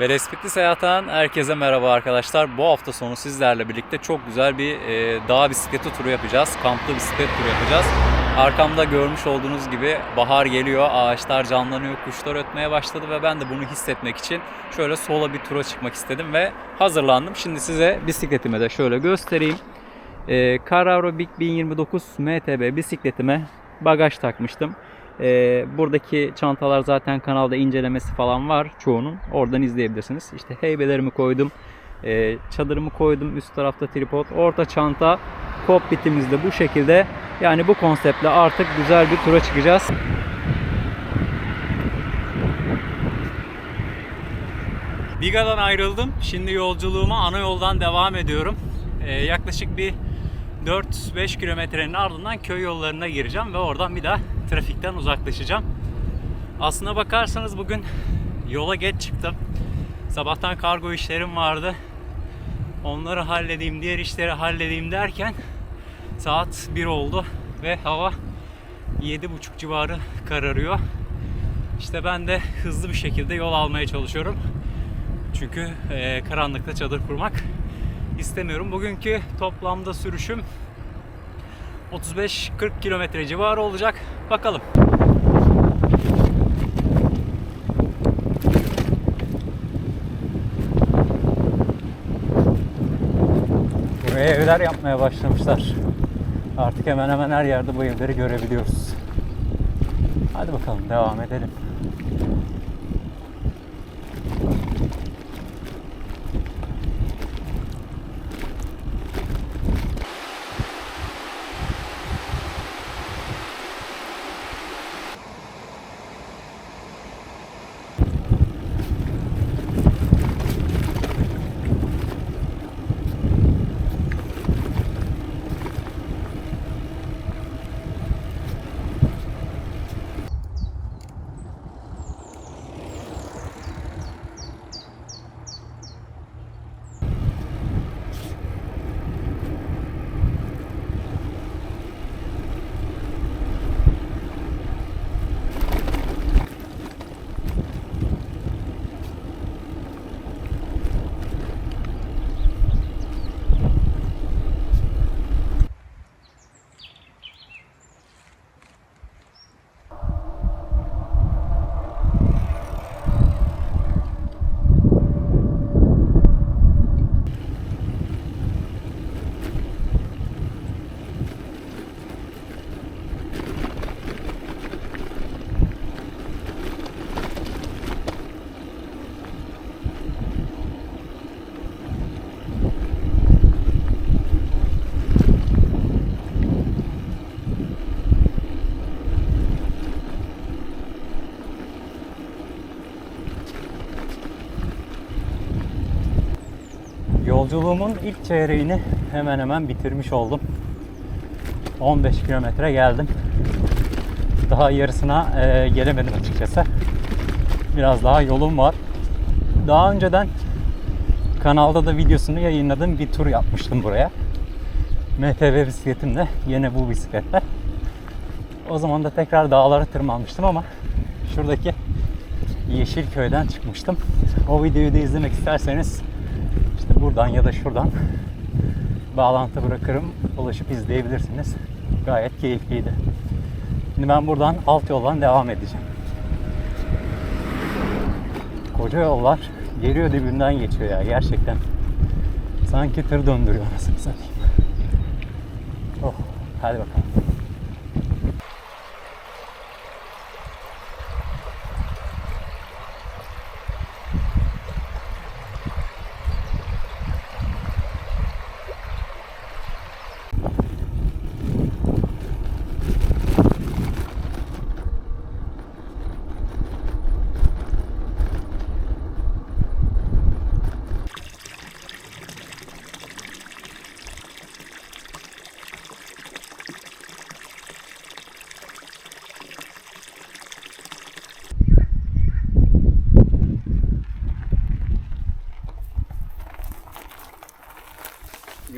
Ve Respetli Seyahat'tan herkese merhaba arkadaşlar. Bu hafta sonu sizlerle birlikte çok güzel bir e, dağ bisikleti turu yapacağız. Kamplı bisiklet turu yapacağız. Arkamda görmüş olduğunuz gibi bahar geliyor, ağaçlar canlanıyor, kuşlar ötmeye başladı ve ben de bunu hissetmek için şöyle sola bir tura çıkmak istedim ve hazırlandım. Şimdi size bisikletimi de şöyle göstereyim. E, Carraro Big 1029 MTB bisikletime bagaj takmıştım. Ee, buradaki çantalar zaten kanalda incelemesi falan var çoğunun. Oradan izleyebilirsiniz. İşte heybelerimi koydum. Ee, çadırımı koydum. Üst tarafta tripod. Orta çanta. Kokpitimiz de bu şekilde. Yani bu konseptle artık güzel bir tura çıkacağız. Biga'dan ayrıldım. Şimdi yolculuğuma ana yoldan devam ediyorum. Ee, yaklaşık bir 4-5 kilometrenin ardından köy yollarına gireceğim ve oradan bir daha trafikten uzaklaşacağım. Aslına bakarsanız bugün yola geç çıktım. Sabahtan kargo işlerim vardı. Onları halledeyim, diğer işleri halledeyim derken saat 1 oldu ve hava 7.30 civarı kararıyor. İşte ben de hızlı bir şekilde yol almaya çalışıyorum. Çünkü eee, karanlıkta çadır kurmak istemiyorum. Bugünkü toplamda sürüşüm 35-40 kilometre civarı olacak. Bakalım. Buraya evler yapmaya başlamışlar. Artık hemen hemen her yerde bu evleri görebiliyoruz. Hadi bakalım devam edelim. Yolculuğumun ilk çeyreğini hemen hemen bitirmiş oldum. 15 kilometre geldim. Daha yarısına e, gelemedim açıkçası. Biraz daha yolum var. Daha önceden kanalda da videosunu yayınladığım bir tur yapmıştım buraya. MTB bisikletimle. Yine bu bisikletle. O zaman da tekrar dağlara tırmanmıştım ama şuradaki Yeşilköy'den çıkmıştım. O videoyu da izlemek isterseniz işte buradan ya da şuradan bağlantı bırakırım. Ulaşıp izleyebilirsiniz. Gayet keyifliydi. Şimdi ben buradan alt yoldan devam edeceğim. Koca yollar geliyor dibinden geçiyor ya gerçekten. Sanki tır döndürüyor anasını satayım. Oh, hadi bakalım.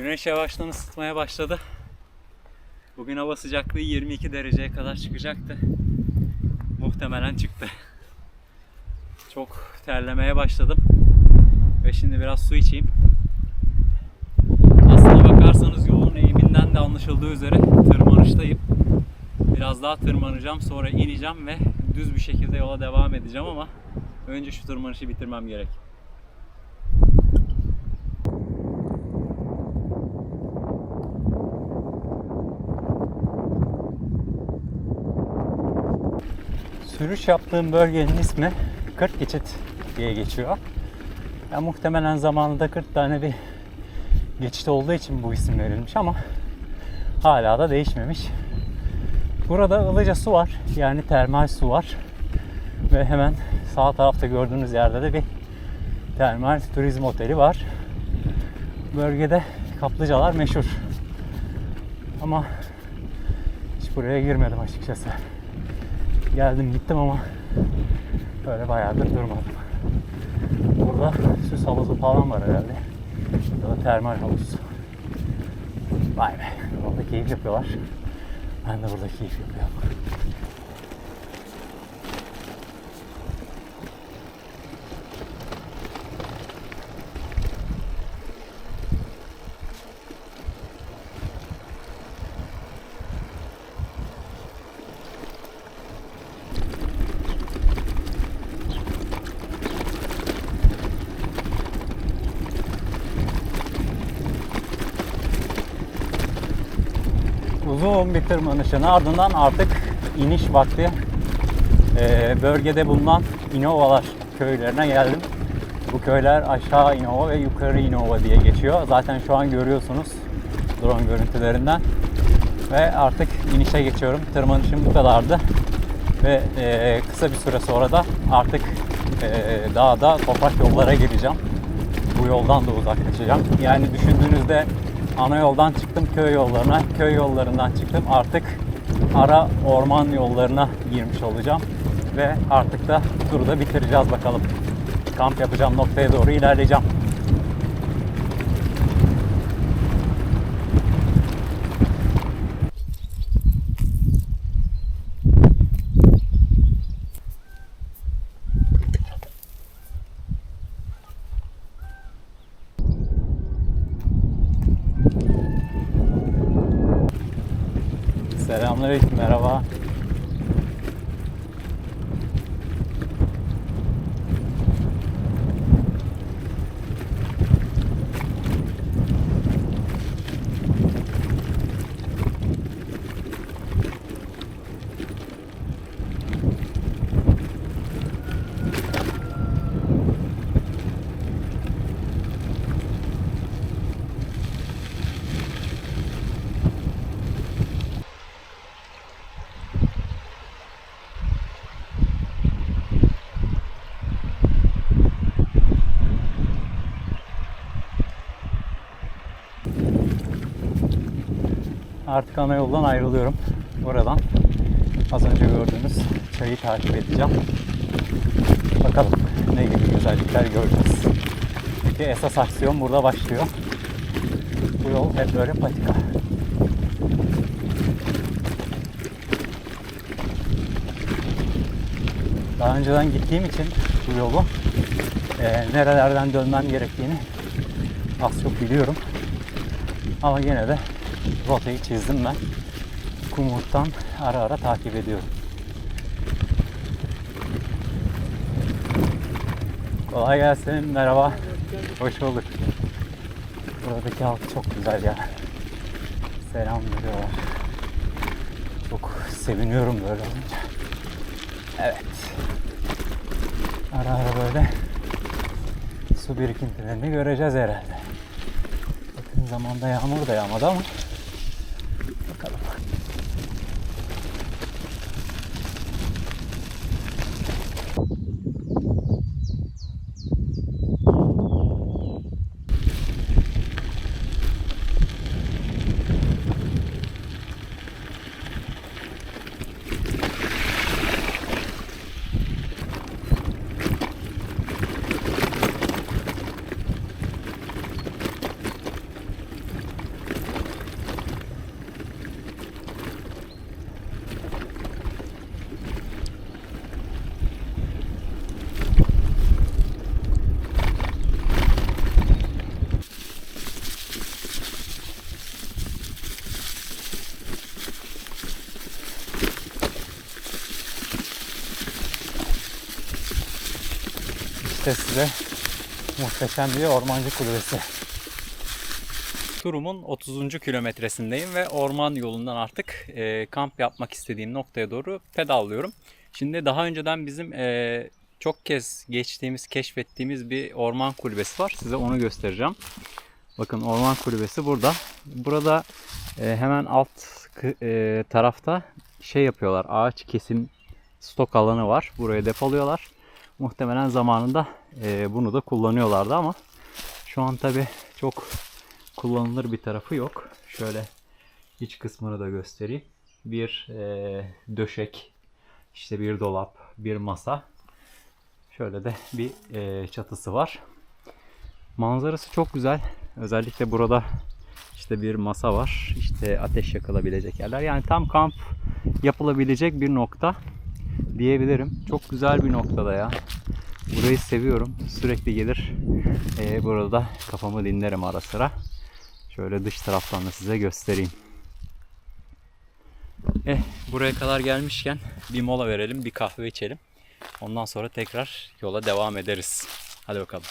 Güneş yavaştan ısıtmaya başladı. Bugün hava sıcaklığı 22 dereceye kadar çıkacaktı. Muhtemelen çıktı. Çok terlemeye başladım. Ve şimdi biraz su içeyim. Aslına bakarsanız yolun eğiminden de anlaşıldığı üzere tırmanıştayım. Biraz daha tırmanacağım, sonra ineceğim ve düz bir şekilde yola devam edeceğim ama önce şu tırmanışı bitirmem gerek. Sürüş yaptığım bölgenin ismi 40 geçit diye geçiyor. Ya muhtemelen zamanında 40 tane bir geçit olduğu için bu isim verilmiş ama hala da değişmemiş. Burada ılıca su var. Yani termal su var. Ve hemen sağ tarafta gördüğünüz yerde de bir termal turizm oteli var. Bölgede kaplıcalar meşhur. Ama hiç buraya girmedim açıkçası. Geldim gittim ama böyle bayağıdır durmadım. Burada süs havuzu falan var herhalde. Ya da termal havuz. Vay be. Orada keyif yapıyorlar. Ben de burada keyif yapıyorum. Uzun bir tırmanışın ardından artık iniş vakti Ee, bölgede bulunan İnovalar köylerine geldim. Bu köyler aşağı İnova ve yukarı İnova diye geçiyor. Zaten şu an görüyorsunuz drone görüntülerinden. Ve artık inişe geçiyorum. Tırmanışım bu kadardı. Ve e, kısa bir süre sonra da artık e, dağda toprak yollara gireceğim. Bu yoldan da uzaklaşacağım. Yani düşündüğünüzde ana yoldan çıktım köy yollarına, köy yollarından çıktım artık ara orman yollarına girmiş olacağım. Ve artık da turu da bitireceğiz bakalım. Kamp yapacağım noktaya doğru ilerleyeceğim. Selamünaleyküm, merhaba. Artık ana yoldan ayrılıyorum. Buradan az önce gördüğünüz çayı takip edeceğim. Bakalım ne gibi güzellikler göreceğiz. Çünkü esas aksiyon burada başlıyor. Bu yol hep böyle patika. Daha önceden gittiğim için bu yolu e, nerelerden dönmem gerektiğini az çok biliyorum. Ama yine de rotayı çizdim ben. Kumurt'tan ara ara takip ediyorum. Kolay gelsin, merhaba. Hoş bulduk. Buradaki halk çok güzel ya. Selam veriyorlar. Çok seviniyorum böyle olunca. Evet. Ara ara böyle su birikintilerini göreceğiz herhalde. Yakın zamanda yağmur da yağmadı ama bakalım. İşte size muhteşem bir ormancı kulübesi. Turumun 30. kilometresindeyim ve orman yolundan artık e, kamp yapmak istediğim noktaya doğru pedallıyorum. Şimdi daha önceden bizim e, çok kez geçtiğimiz, keşfettiğimiz bir orman kulübesi var. Size onu göstereceğim. Bakın orman kulübesi burada. Burada e, hemen alt e, tarafta şey yapıyorlar. Ağaç kesim stok alanı var. Buraya depoluyorlar. Muhtemelen zamanında e, bunu da kullanıyorlardı ama şu an tabi çok kullanılır bir tarafı yok. Şöyle iç kısmını da göstereyim. Bir e, döşek, işte bir dolap, bir masa. Şöyle de bir e, çatısı var. Manzarası çok güzel. Özellikle burada işte bir masa var. İşte ateş yakılabilecek yerler. Yani tam kamp yapılabilecek bir nokta diyebilirim. Çok güzel bir noktada ya. Burayı seviyorum. Sürekli gelir e, burada kafamı dinlerim ara sıra. Şöyle dış taraftan da size göstereyim. Eh buraya kadar gelmişken bir mola verelim, bir kahve içelim. Ondan sonra tekrar yola devam ederiz. Hadi bakalım.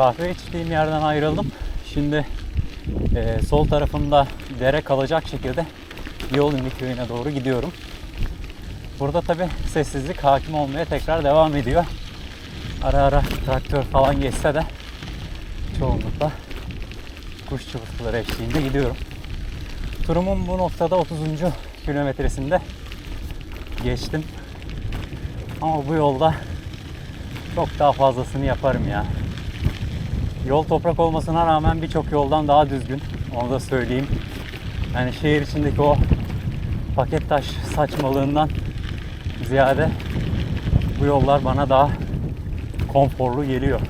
Kahve içtiğim yerden ayrıldım. Şimdi e, sol tarafımda dere kalacak şekilde Yolunlu köyüne doğru gidiyorum. Burada tabi sessizlik hakim olmaya tekrar devam ediyor. Ara ara traktör falan geçse de çoğunlukla kuş çıvırtıları eşliğinde gidiyorum. Turumun bu noktada 30. kilometresinde geçtim. Ama bu yolda çok daha fazlasını yaparım ya. Yol toprak olmasına rağmen birçok yoldan daha düzgün. Onu da söyleyeyim. Yani şehir içindeki o paket taş saçmalığından ziyade bu yollar bana daha konforlu geliyor.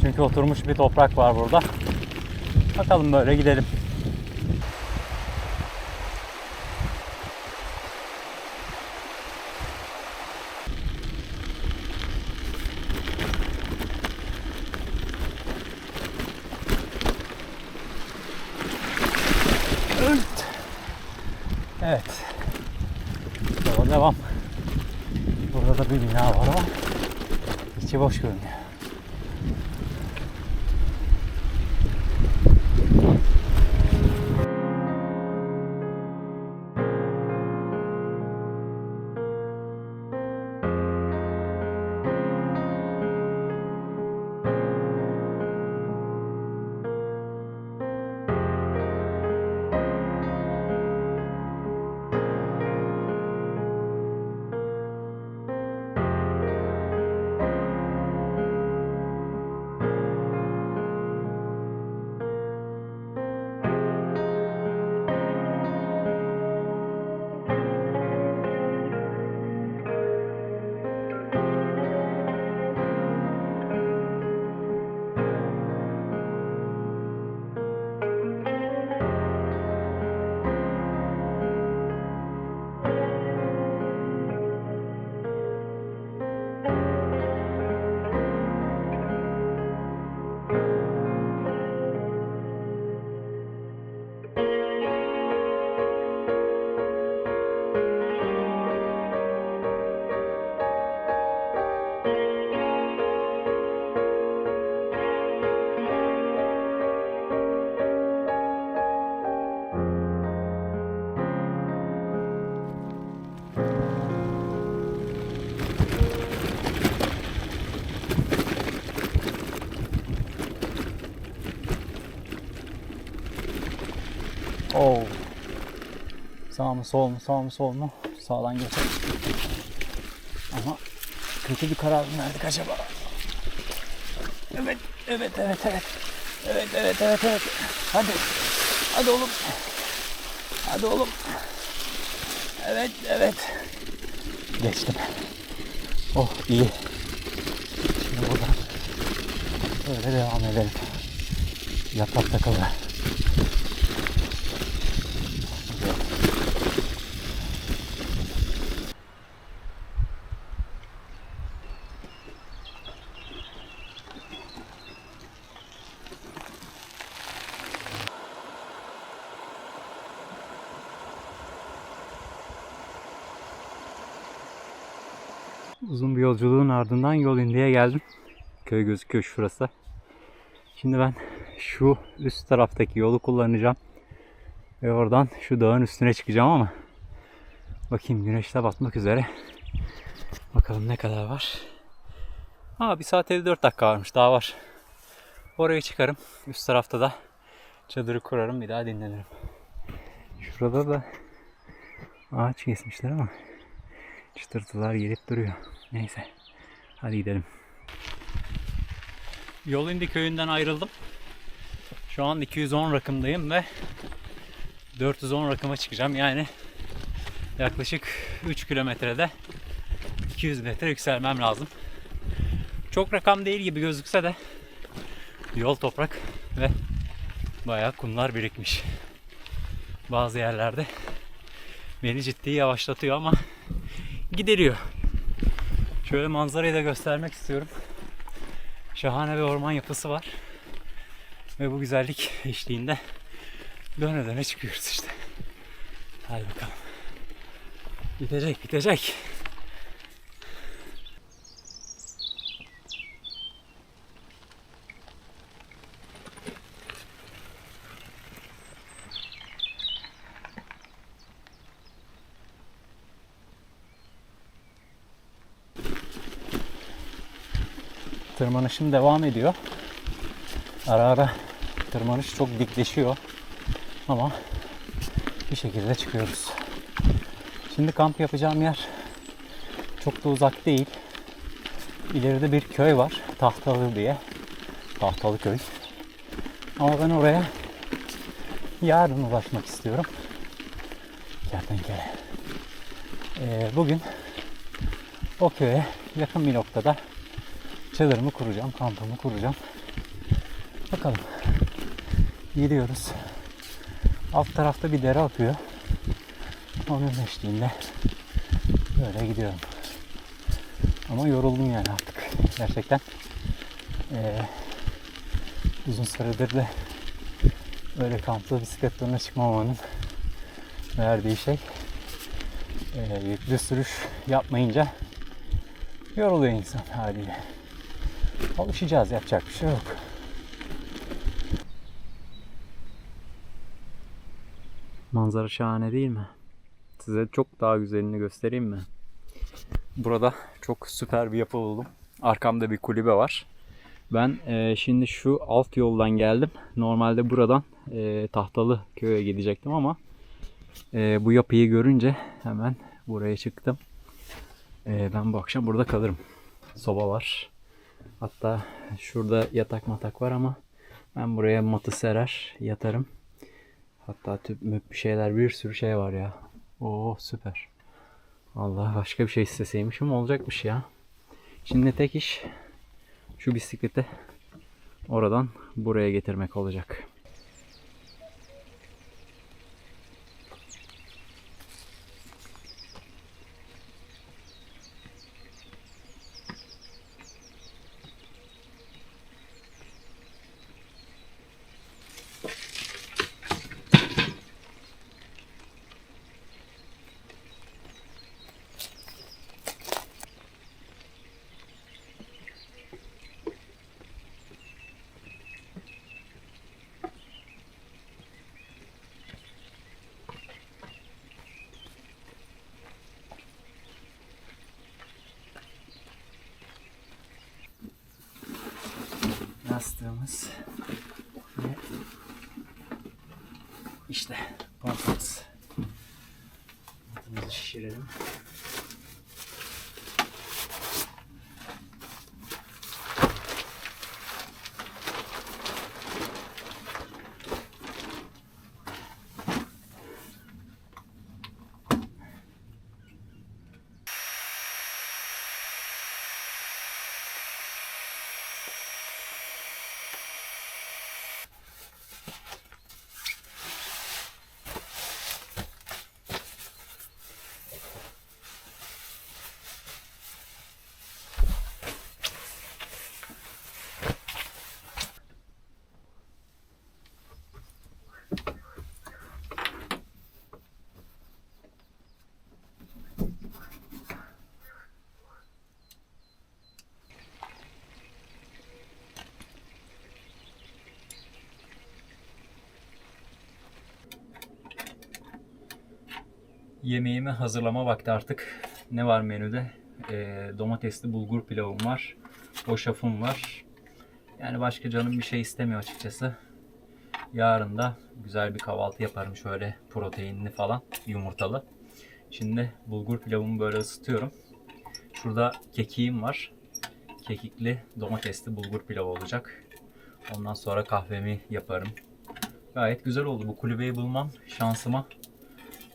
Çünkü oturmuş bir toprak var burada. Bakalım böyle gidelim. Sağ mı sol mu sağ mı sol mu? Sağdan geçelim. Ama kötü bir karar mı verdik acaba? Evet, evet, evet, evet. Evet, evet, evet, evet. Hadi. Hadi oğlum. Hadi oğlum. Evet, evet. Geçtim. Oh iyi. Şimdi buradan böyle devam edelim. Yaprak takılı. Uzun bir yolculuğun ardından yol indiye geldim. Köy gözüküyor şurası. Şimdi ben şu üst taraftaki yolu kullanacağım. Ve oradan şu dağın üstüne çıkacağım ama bakayım güneş de batmak üzere. Bakalım ne kadar var. Aa 1 saat 54 dakika varmış daha var. Oraya çıkarım. Üst tarafta da çadırı kurarım bir daha dinlenirim. Şurada da ağaç kesmişler ama çıtırtılar gelip duruyor. Neyse. Hadi gidelim. Yol indi köyünden ayrıldım. Şu an 210 rakımdayım ve 410 rakıma çıkacağım. Yani yaklaşık 3 kilometrede 200 metre yükselmem lazım. Çok rakam değil gibi gözükse de yol toprak ve bayağı kumlar birikmiş. Bazı yerlerde beni ciddi yavaşlatıyor ama gideriyor. Şöyle manzarayı da göstermek istiyorum. Şahane bir orman yapısı var. Ve bu güzellik eşliğinde döne döne çıkıyoruz işte. Hadi bakalım. Bitecek, bitecek. Tırmanışım devam ediyor. Ara ara tırmanış çok dikleşiyor. Ama bir şekilde çıkıyoruz. Şimdi kamp yapacağım yer çok da uzak değil. İleride bir köy var. Tahtalı diye. Tahtalı köy. Ama ben oraya yarın ulaşmak istiyorum. Kertenkele. Ee, bugün o köye yakın bir noktada çadırımı kuracağım, kampımı kuracağım. Bakalım. Gidiyoruz. Alt tarafta bir dere akıyor. Onun eşliğinde böyle gidiyorum. Ama yoruldum yani artık. Gerçekten eee, uzun süredir de böyle kamplı bisiklet turuna çıkmamanın verdiği şey eee, yüklü sürüş yapmayınca yoruluyor insan haliyle. Alışacağız yapacak bir şey yok. Manzara şahane değil mi? Size çok daha güzelini göstereyim mi? Burada çok süper bir yapı buldum. Arkamda bir kulübe var. Ben e, şimdi şu alt yoldan geldim. Normalde buradan e, Tahtalı köye gidecektim ama e, bu yapıyı görünce hemen buraya çıktım. E, ben bu akşam burada kalırım. Soba var. Hatta şurada yatak matak var ama ben buraya matı serer yatarım. Hatta tüp müp bir şeyler bir sürü şey var ya. Oo süper. Allah başka bir şey isteseymişim olacakmış ya. Şimdi tek iş şu bisikleti oradan buraya getirmek olacak. Yastığımız ve İşte pompamız. Altımızı şişirelim. Yemeğimi hazırlama vakti artık. Ne var menüde? Ee, domatesli bulgur pilavım var. Hoşafım var. Yani başka canım bir şey istemiyor açıkçası. Yarın da güzel bir kahvaltı yaparım şöyle proteinli falan yumurtalı. Şimdi bulgur pilavımı böyle ısıtıyorum. Şurada kekiğim var. Kekikli domatesli bulgur pilavı olacak. Ondan sonra kahvemi yaparım. Gayet güzel oldu. Bu kulübeyi bulmam şansıma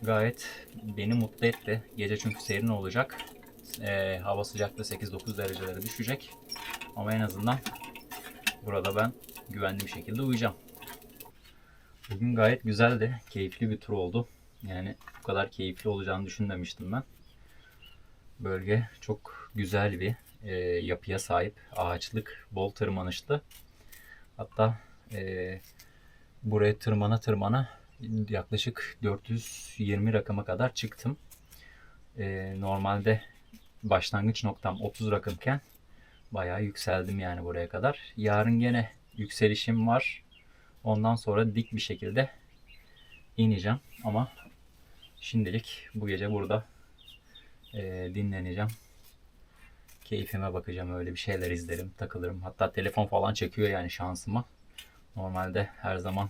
gayet beni mutlu etti. Gece çünkü serin olacak. Ee, hava sıcaklığı 8-9 derecelere düşecek. Ama en azından burada ben güvenli bir şekilde uyuyacağım. Bugün gayet güzeldi. Keyifli bir tur oldu. Yani bu kadar keyifli olacağını düşünmemiştim ben. Bölge çok güzel bir e, yapıya sahip. Ağaçlık, bol tırmanışlı. Hatta e, buraya tırmana tırmana yaklaşık 420 rakama kadar çıktım. Ee, normalde başlangıç noktam 30 rakımken bayağı yükseldim yani buraya kadar. Yarın gene yükselişim var. Ondan sonra dik bir şekilde ineceğim ama şimdilik bu gece burada e, dinleneceğim. Keyfime bakacağım öyle bir şeyler izlerim, takılırım. Hatta telefon falan çekiyor yani şansıma. Normalde her zaman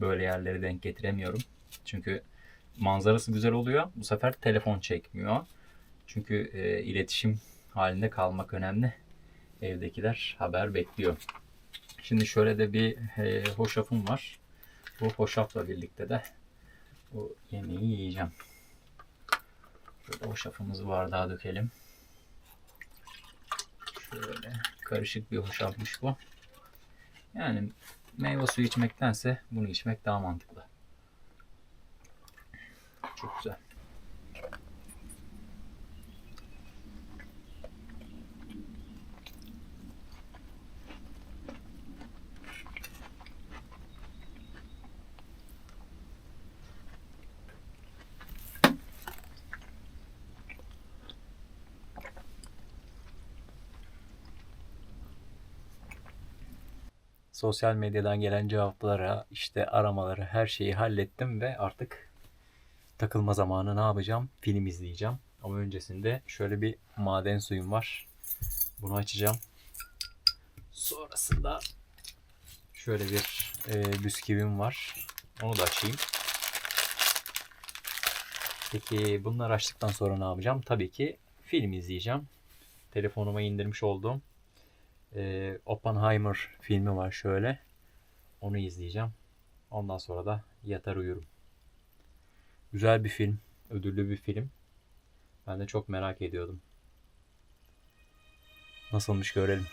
böyle yerleri denk getiremiyorum. Çünkü manzarası güzel oluyor. Bu sefer telefon çekmiyor. Çünkü e, iletişim halinde kalmak önemli. Evdekiler haber bekliyor. Şimdi şöyle de bir e, hoşafım var. Bu hoşafla birlikte de bu yemeği yiyeceğim. Şöyle hoşafımızı bardağa dökelim. Şöyle karışık bir hoşafmış bu. Yani meyve suyu içmektense bunu içmek daha mantıklı. Çok güzel. Sosyal medyadan gelen cevaplara, işte aramaları, her şeyi hallettim ve artık takılma zamanı ne yapacağım? Film izleyeceğim. Ama öncesinde şöyle bir maden suyum var. Bunu açacağım. Sonrasında şöyle bir e, bisküvim var. Onu da açayım. Peki bunları açtıktan sonra ne yapacağım? Tabii ki film izleyeceğim. Telefonuma indirmiş olduğum e, Oppenheimer filmi var şöyle. Onu izleyeceğim. Ondan sonra da yatar uyurum. Güzel bir film. Ödüllü bir film. Ben de çok merak ediyordum. Nasılmış görelim.